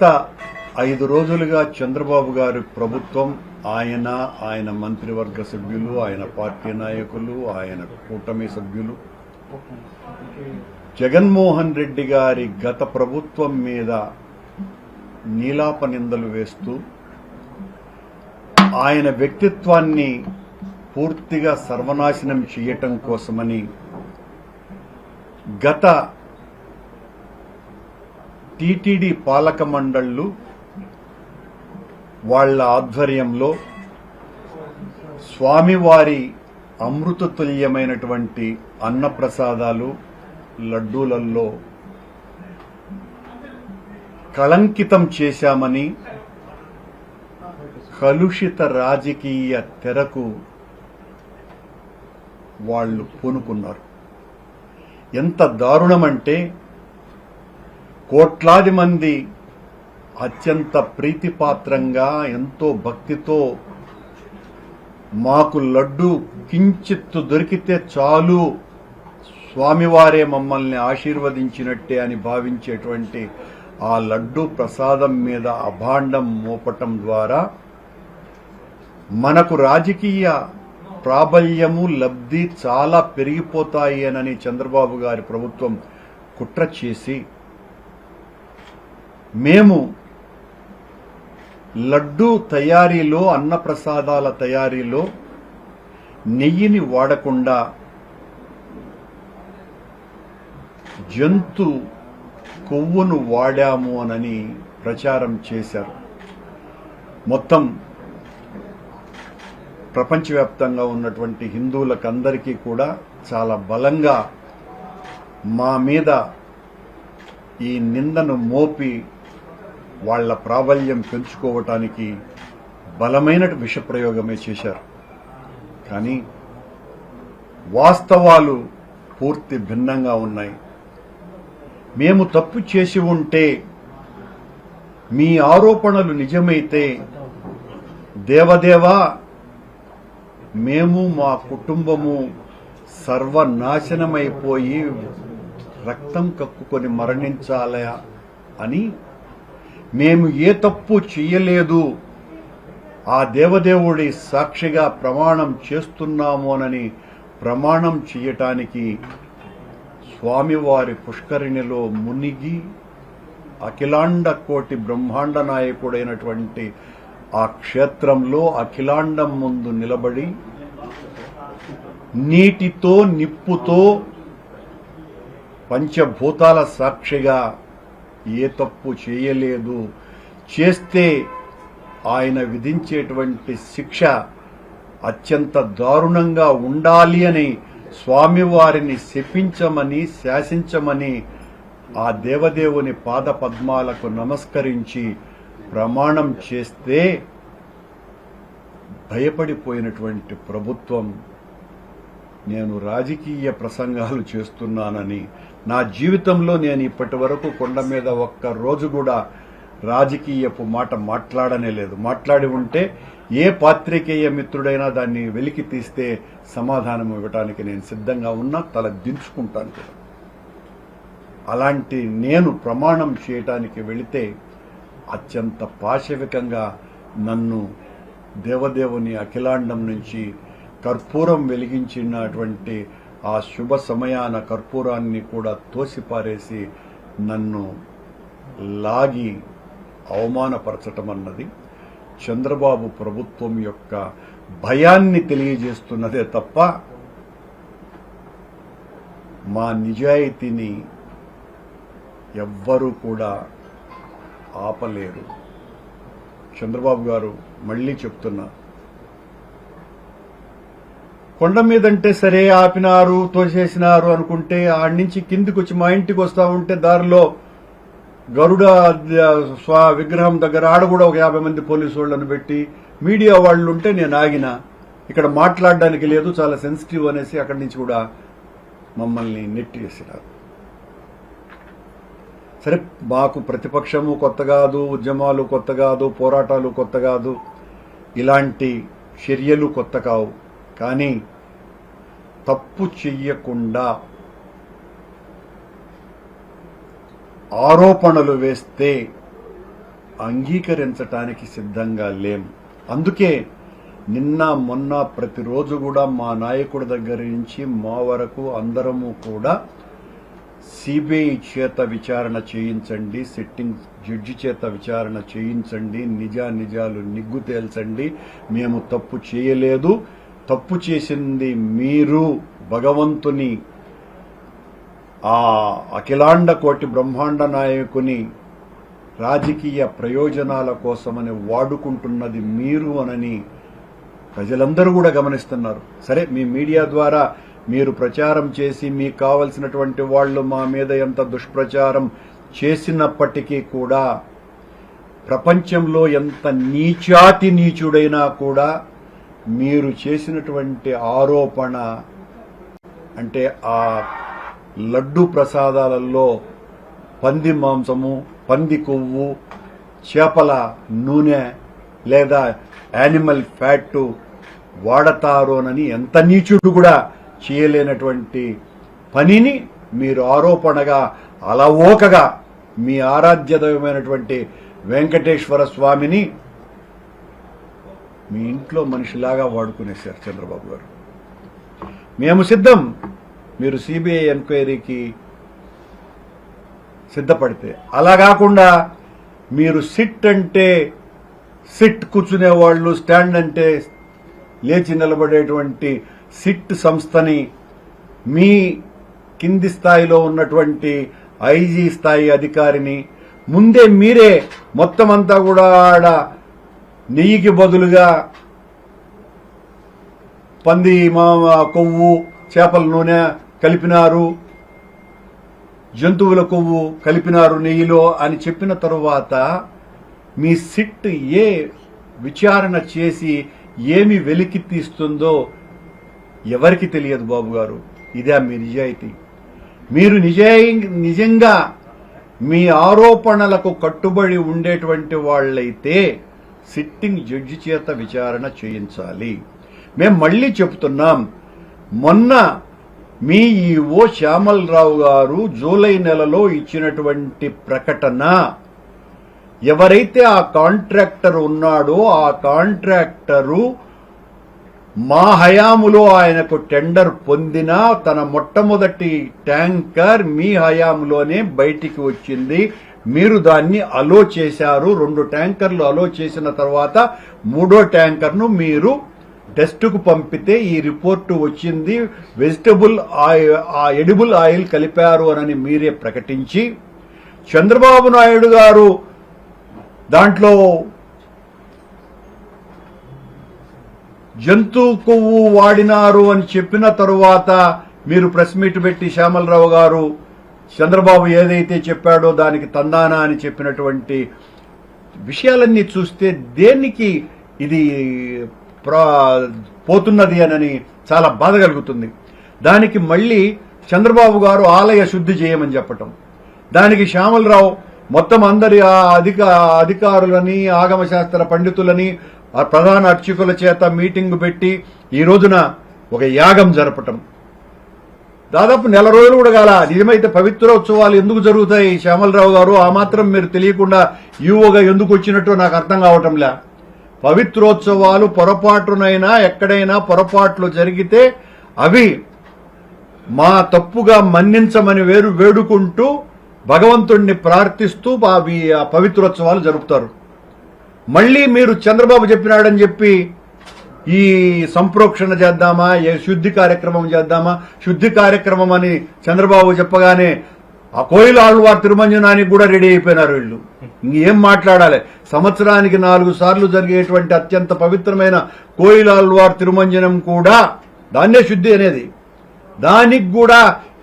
గత ఐదు రోజులుగా చంద్రబాబు గారి ప్రభుత్వం ఆయన ఆయన మంత్రివర్గ సభ్యులు ఆయన పార్టీ నాయకులు ఆయన కూటమి సభ్యులు. జగన్మోహన్ రెడ్డి గారి గత ప్రభుత్వం మీద నీలాప నిందలు వేస్తూ ఆయన వ్యక్తిత్వాన్ని పూర్తిగా సర్వనాశనం చేయటం కోసమని గత టీటీడీ పాలక మండళ్ళు వాళ్ళ ఆధ్వర్యంలో స్వామివారి అమృతతుల్యమైనటువంటి అన్నప్రసాదాలు లడ్డూలలో కళంకితం చేశామని కలుషిత రాజకీయ తెరకు వాళ్ళు పూనుకున్నారు. ఎంత దారుణమంటే కోట్లాది మంది అత్యంత ప్రీతిపాత్రంగా ఎంతో భక్తితో మాకు లడ్డు కించిత్తు దొరికితే చాలు స్వామివారే మమ్మల్ని ఆశీర్వదించినట్టే అని భావించేటువంటి ఆ లడ్డు ప్రసాదం మీద అభాండం మోపటం ద్వారా మనకు రాజకీయ ప్రాబల్యము లబ్ధి చాలా పెరిగిపోతాయి అని చంద్రబాబు గారి ప్రభుత్వం కుట్ర చేసి మేము లడ్డూ తయారీలో అన్నప్రసాదాల తయారీలో నెయ్యిని వాడకుండా జంతు కొవ్వును వాడాము అనని ప్రచారం చేశారు. మొత్తం ప్రపంచవ్యాప్తంగా ఉన్నటువంటి హిందువులకందరికీ కూడా చాలా బలంగా మా మీద ఈ నిందను మోపి వాళ్ళ ప్రాబల్యం పెంచుకోవటానికి బలమైన విషప్రయోగమే చేశారు. కానీ వాస్తవాలు పూర్తి భిన్నంగా ఉన్నాయి. మేము తప్పు చేసి ఉంటే మీ ఆరోపణలు నిజమైతే దేవదేవా మేము మా కుటుంబము సర్వనాశనమైపోయి రక్తం కక్కుకొని మరణించాలయా అని మేము ఏ తప్పు చెయ్యలేదు. ఆ దేవదేవుడి సాక్షిగా ప్రమాణం చేస్తున్నామోనని ప్రమాణం చెయ్యటానికి స్వామివారి పుష్కరిణిలో మునిగి అఖిలాండ కోటి బ్రహ్మాండ నాయకుడైనటువంటి ఆ క్షేత్రంలో అఖిలాండం ముందు నిలబడి నీటితో నిప్పుతో పంచభూతాల సాక్షిగా ఏ తప్పు చేయలేదు. చేస్తే ఆయన విధించేటువంటి శిక్ష అత్యంత దారుణంగా ఉండాలి అని స్వామివారిని శపించమని శాసించమని ఆ దేవదేవుని పాద పద్మాలకు నమస్కరించి ప్రమాణం చేస్తే భయపడిపోయినటువంటి ప్రభుత్వం నేను రాజకీయ ప్రసంగాలు చేస్తున్నానని నా జీవితంలో నేను ఇప్పటి వరకు కొండ మీద ఒక్క రోజు కూడా రాజకీయపు మాట మాట్లాడనే లేదు. మాట్లాడి ఉంటే ఏ పాత్రికేయ మిత్రుడైనా దాన్ని వెలికి తీస్తే సమాధానం ఇవ్వటానికి నేను సిద్ధంగా ఉన్నా తల దించుకుంటాను కూడా. అలాంటి నేను ప్రమాణం చేయటానికి వెళితే అత్యంత పాశవికంగా నన్ను దేవదేవుని అఖిలాండం నుంచి కర్పూరం వెలిగించినటువంటి ఆ శుభ సమయాన కర్పూరాన్ని కూడా తోసిపారేసి నన్ను లాగి అవమానపరచటం అన్నది చంద్రబాబు ప్రభుత్వం యొక్క భయాన్ని తెలియజేస్తున్నదే తప్ప మా నిజాయితీని ఎవ్వరూ కూడా ఆపలేరు. చంద్రబాబు గారు మళ్ళీ చెప్తున్నా కొండ మీదంటే సరే ఆపినారు తోసేసినారు అనుకుంటే ఆడి నుంచి కిందికి వచ్చి మా ఇంటికి వస్తా ఉంటే దారిలో గరుడ స్వా విగ్రహం దగ్గర ఆడ కూడా ఒక యాభై మంది పోలీసు వాళ్ళని పెట్టి మీడియా వాళ్ళు ఉంటే నేను ఆగిన. ఇక్కడ మాట్లాడడానికి లేదు చాలా సెన్సిటివ్ అనేసి అక్కడి నుంచి కూడా మమ్మల్ని నెట్టేసినారు సరే మాకు ప్రతిపక్షము కొత్త కాదు ఉద్యమాలు కొత్త కాదు పోరాటాలు కొత్త కాదు ఇలాంటి చర్యలు కొత్త కావు. కానీ తప్పు చెయ్యకుండా ఆరోపణలు వేస్తే అంగీకరించటానికి సిద్ధంగా లేం. అందుకే నిన్న మొన్న ప్రతిరోజు కూడా మా నాయకుడి దగ్గర నుంచి మా వరకు అందరము కూడా సిబిఐ చేత విచారణ చేయించండి సిట్టింగ్ జడ్జి చేత విచారణ చేయించండి నిజా నిజాలు నిగ్గు తేల్చండి మేము తప్పు చేయలేదు. తప్పు చేసింది మీరు భగవంతుని ఆ అఖిలాండ కోటి బ్రహ్మాండ నాయకుని రాజకీయ ప్రయోజనాల కోసమని వాడుకుంటున్నది మీరు అనని ప్రజలందరూ కూడా గమనిస్తున్నారు. సరే మీ మీడియా ద్వారా మీరు ప్రచారం చేసి మీకు కావలసినటువంటి వాళ్ళు మా మీద ఎంత దుష్ప్రచారం చేసినప్పటికీ కూడా ప్రపంచంలో ఎంత నీచాతి నీచుడైనా కూడా మీరు చేసినటువంటి ఆరోపణ అంటే ఆ లడ్డు ప్రసాదాలలో పంది మాంసము పంది కొవ్వు చేపల నూనె లేదా యానిమల్ ఫ్యాట్ వాడతారోనని ఎంత నీచుడు కూడా చేయలేనటువంటి పనిని మీరు ఆరోపణగా అలవోకగా మీ ఆరాధ్యదైవమైనటువంటి వెంకటేశ్వర స్వామిని మీ ఇంట్లో మనిషిలాగా వాడుకునేశారు చంద్రబాబు గారు. మేము సిద్ధం. మీరు సిబిఐ ఎంక్వైరీకి సిద్ధపడితే. అలా కాకుండా మీరు సిట్ అంటే సిట్ కూర్చునే వాళ్ళు స్టాండ్ అంటే లేచి నిలబడేటువంటి సిట్ సంస్థని మీ కింది స్థాయిలో ఉన్నటువంటి ఐజీ స్థాయి అధికారిని ముందే మీరే మొత్తం అంతా కూడా ఆడ నెయ్యికి బదులుగా పంది కొవ్వు చేపల నూనె కలిపినారు. జంతువుల కొవ్వు కలిపినారు నెయ్యిలో అని చెప్పిన తరువాత మీ సిట్ ఏ విచారణ చేసి ఏమి వెలికి తీస్తుందో ఎవరికి తెలియదు బాబు గారు. ఇదే మీ నిజాయితీ. మీరు నిజాయి నిజంగా మీ ఆరోపణలకు కట్టుబడి ఉండేటువంటి వాళ్ళైతే సిట్టింగ్ జడ్జి చేత విచారణ చేయించాలి. మేము మళ్ళీ చెప్తున్నాం మొన్న మీ ఈఓ శ్యామలరావు గారు జూలై నెలలో ఇచ్చినటువంటి ప్రకటన ఎవరైతే ఆ కాంట్రాక్టర్ ఉన్నాడో ఆ కాంట్రాక్టరు మా హయాములో ఆయనకు టెండర్ పొందిన తన మొట్టమొదటి ట్యాంకర్ మీ హయాములోనే బయటికి వచ్చింది. మీరు దాన్ని అలో చేశారు రెండు ట్యాంకర్లు అలో చేసిన తర్వాత మూడో ట్యాంకర్ను మీరు డెస్ట్కు పంపితే ఈ రిపోర్టు వచ్చింది. వెజిటబుల్ ఆ ఎడిబుల్ ఆయిల్ కలిపారు అని మీరే ప్రకటించి చంద్రబాబు నాయుడు గారు దాంట్లో జంతు కొవ్వు వాడినారు అని చెప్పిన తరువాత మీరు ప్రెస్ మీట్ పెట్టి శ్యామలరావు గారు చంద్రబాబు ఏదైతే చెప్పాడో దానికి తందానా అని చెప్పినటువంటి విషయాలన్నీ చూస్తే దేనికి ఇది ప్రా- పోతున్నది అనని చాలా బాధ కలుగుతుంది. దానికి మళ్ళీ చంద్రబాబు గారు ఆలయ శుద్ధి చేయమని చెప్పటం. దానికి శ్యామలరావు మొత్తం అందరి ఆ అధిక అధికారులని ఆగమ శాస్త్ర పండితులని ఆ ప్రధాన అర్చకుల చేత మీటింగ్ పెట్టి ఈ రోజున ఒక యాగం జరపటం. దాదాపు నెల రోజులు కూడా కాల నిజమైతే పవిత్రోత్సవాలు ఎందుకు జరుగుతాయి? శ్యామలరావు గారు ఆ మాత్రం మీరు తెలియకుండా ఈవోగా ఎందుకు వచ్చినట్టు నాకు అర్థం కావటంలే. పవిత్రోత్సవాలు పొరపాటునైనా ఎక్కడైనా పొరపాట్లు జరిగితే అవి మా తప్పుగా మన్నించమని వేరు వేడుకుంటూ భగవంతుణ్ణి ప్రార్థిస్తూ అవి ఆ పవిత్రోత్సవాలు జరుపుతారు. మళ్ళీ మీరు చంద్రబాబు చెప్పినాడని చెప్పి ఈ సంప్రోక్షణ చేద్దామా? ఏ శుద్ధి కార్యక్రమం చేద్దామా? శుద్ధి కార్యక్రమం అని చంద్రబాబు చెప్పగానే ఆ కోయిల ఆళ్వార్ తిరుమంజనానికి కూడా రెడీ అయిపోయినారు వీళ్ళు. ఇంకేం మాట్లాడాలి? సంవత్సరానికి నాలుగు సార్లు జరిగేటువంటి అత్యంత పవిత్రమైన కోయిల ఆళ్వార్ తిరుమంజనం కూడా దాన్నే శుద్ధి అనేది. దానికి కూడా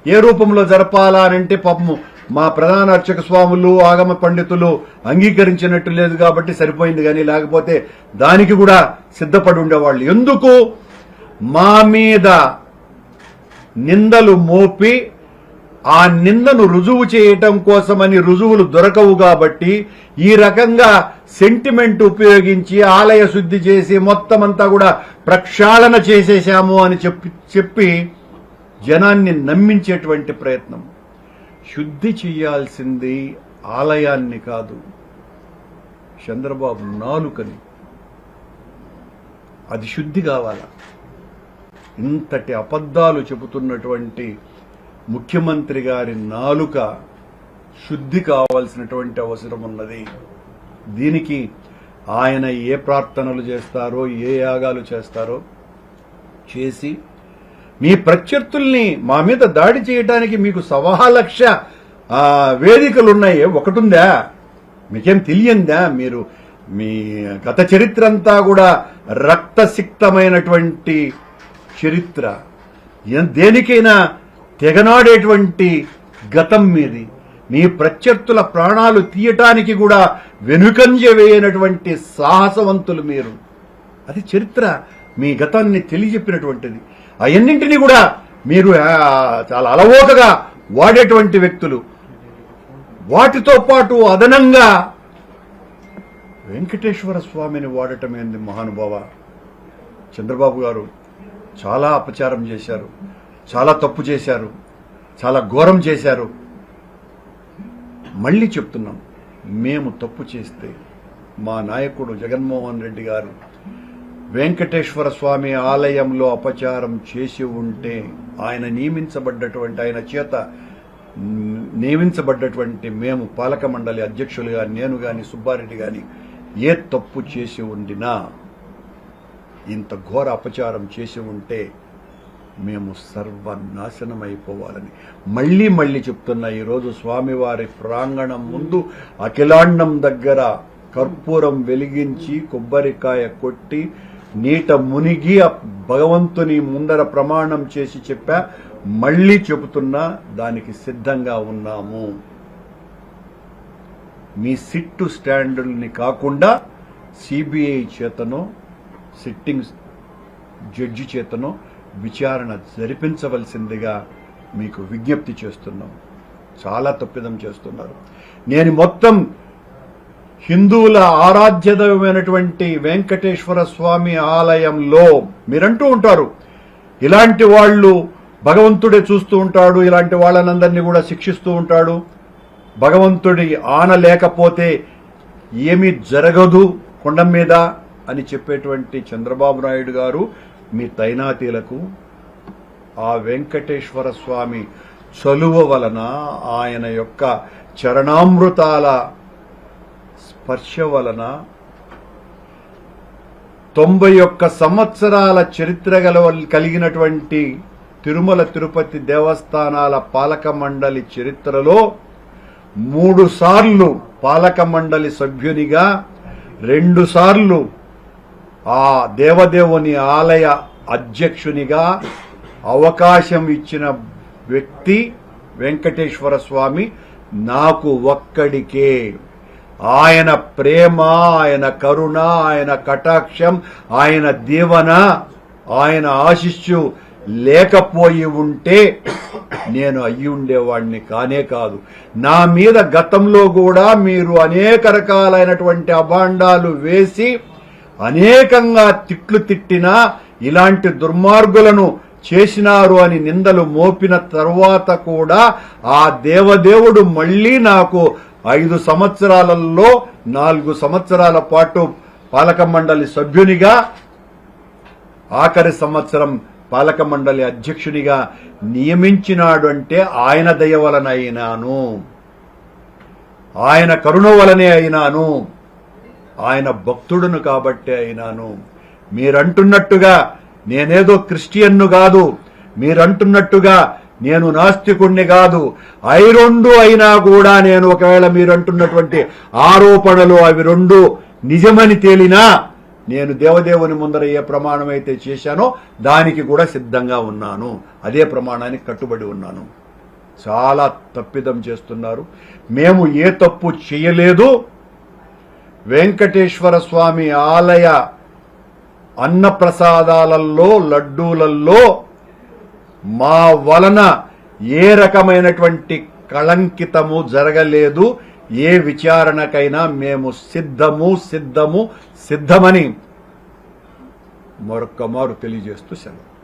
ఏ రూపంలో జరపాలా అంటే పాపము మా ప్రధాన అర్చక స్వాములు ఆగమ పండితులు అంగీకరించినట్టు లేదు కాబట్టి సరిపోయింది కానీ లేకపోతే దానికి కూడా సిద్ధపడి ఉండేవాళ్ళు. ఎందుకు? మా మీద నిందలు మోపి ఆ నిందను రుజువు చేయటం కోసమని రుజువులు దొరకవు కాబట్టి ఈ రకంగా సెంటిమెంట్ ఉపయోగించి ఆలయ శుద్ధి చేసి మొత్తం అంతా కూడా ప్రక్షాళన చేసేశాము అని చెప్పి చెప్పి జనాన్ని నమ్మించేటువంటి ప్రయత్నం. శుద్ధి చేయాల్సింది ఆలయాన్ని కాదు చంద్రబాబు నాలుకని. అది శుద్ధి కావాలా? ఇంతటి అబద్ధాలు చెబుతున్నటువంటి ముఖ్యమంత్రి గారి నాలుక శుద్ధి కావాల్సినటువంటి అవసరం ఉన్నది. దీనికి ఆయన ఏ ప్రార్థనలు చేస్తారో ఏ యాగాలు చేస్తారో చేసి మీ ప్రత్యర్థుల్ని మా మీద దాడి చేయడానికి మీకు సవా లక్ష ఆ, వేదికలున్నాయి. ఒకటుందా? మీకేం తెలియందా? మీరు మీ గత చరిత్ర అంతా కూడా రక్తసిక్తమైనటువంటి చరిత్ర. ఏ- దేనికైనా తెగనాడేటువంటి గతం మీది. మీ ప్రత్యర్థుల ప్రాణాలు తీయటానికి కూడా వెనుకంజ వేయనటువంటి సాహసవంతులు మీరు. అది చరిత్ర. మీ గతాన్ని తెలియజెప్పినటువంటిది. అవన్నింటినీ కూడా మీరు చాలా అలవోకగా వాడేటువంటి వ్యక్తులు. వాటితో పాటు అదనంగా వెంకటేశ్వర స్వామిని వాడటం ఏంది మహానుభావ? చంద్రబాబు గారు చాలా అపచారం చేశారు చాలా తప్పు చేశారు చాలా ఘోరం చేశారు. మళ్ళీ చెప్తున్నాం మేము తప్పు చేస్తే మా నాయకుడు జగన్మోహన్ రెడ్డి గారు వెంకటేశ్వర స్వామి ఆలయంలో అపచారం చేసి ఉంటే ఆయన నియమించబడ్డటువంటి ఆయన చేత నియమించబడ్డటువంటి మేము పాలక మండలి అధ్యక్షులుగా నేను గాని సుబ్బారెడ్డి గాని ఏ తప్పు చేసి ఉండినా ఇంత ఘోర అపచారం చేసి ఉంటే మేము సర్వనాశనం అయిపోవాలని మళ్ళీ మళ్ళీ చెప్తున్నా ఈరోజు స్వామివారి ప్రాంగణం ముందు అఖిలాండం దగ్గర కర్పూరం వెలిగించి కొబ్బరికాయ కొట్టి నీట మునిగి ఆ భగవంతుని ముందర ప్రమాణం చేసి చెప్పా మళ్ళీ చెబుతున్నా దానికి సిద్ధంగా ఉన్నాము. మీ సిట్టు స్టాండర్డ్ని కాకుండా సిబిఐ చేతనో సిట్టింగ్ జడ్జి చేతనో విచారణ జరిపించవలసిందిగా మీకు విజ్ఞప్తి చేస్తున్నాం. చాలా తప్పిదం చేస్తున్నారు. నేను మొత్తం హిందువుల ఆరాధ్య దైవమైనటువంటి వెంకటేశ్వర స్వామి ఆలయంలో మీరంటూ ఉంటారు. ఇలాంటి వాళ్ళు భగవంతుడే చూస్తూ ఉంటాడు ఇలాంటి వాళ్ళనందరినీ కూడా శిక్షిస్తూ ఉంటాడు. భగవంతుడి ఆన లేకపోతే ఏమీ జరగదు కొండ మీద అని చెప్పేటువంటి చంద్రబాబు నాయుడు గారు మీ తైనాతీలకు ఆ వెంకటేశ్వర స్వామి చలువ వలన ఆయన యొక్క చరణామృతాల స్పర్శ వలన తొంభై ఒక్క సంవత్సరాల చరిత్ర గల కలిగినటువంటి తిరుమల తిరుపతి దేవస్థానాల పాలక మండలి చరిత్రలో మూడు సార్లు పాలక మండలి సభ్యునిగా రెండు సార్లు ఆ దేవదేవుని ఆలయ అధ్యక్షునిగా అవకాశం ఇచ్చిన వ్యక్తి వెంకటేశ్వర స్వామి నాకు ఒక్కడికే. ఆయన ప్రేమ ఆయన కరుణ ఆయన కటాక్షం ఆయన దీవన ఆయన ఆశిష్యు లేకపోయి ఉంటే నేను అయ్యి ఉండేవాడిని కానే కాదు. నా మీద గతంలో కూడా మీరు అనేక రకాలైనటువంటి అభాండాలు వేసి అనేకంగా తిట్లు తిట్టినా ఇలాంటి దుర్మార్గులను చేసినారు అని నిందలు మోపిన తర్వాత కూడా ఆ దేవదేవుడు మళ్ళీ నాకు ఐదు సంవత్సరాలలో నాలుగు సంవత్సరాల పాటు పాలక మండలి సభ్యునిగా ఆఖరి సంవత్సరం పాలక మండలి అధ్యక్షునిగా నియమించినాడు అంటే ఆయన దయ వలన అయినాను. ఆయన కరుణ వలనే అయినాను. ఆయన భక్తుడును కాబట్టే అయినాను. మీరంటున్నట్టుగా నేనేదో క్రిస్టియన్ను కాదు మీరంటున్నట్టుగా నేను నాస్తికుణ్ణి కాదు ఐ రెండు అయినా కూడా నేను ఒకవేళ మీరంటున్నటువంటి ఆరోపణలు అవి రెండు నిజమని తేలినా నేను దేవదేవుని ముందర ఏ ప్రమాణం అయితే చేశానో దానికి కూడా సిద్ధంగా ఉన్నాను. అదే ప్రమాణానికి కట్టుబడి ఉన్నాను. చాలా తప్పిదం చేస్తున్నారు. మేము ఏ తప్పు చేయలేదు. వెంకటేశ్వర స్వామి ఆలయ అన్నప్రసాదాలలో లడ్డూలలో మా వలన ఏ రకమైనటువంటి కళంకితము జరగలేదు ఏ విచారణకైనా మేము సిద్ధము సిద్ధము సిద్ధమని మరొక్క మారు తెలియజేస్తూ సెలవు.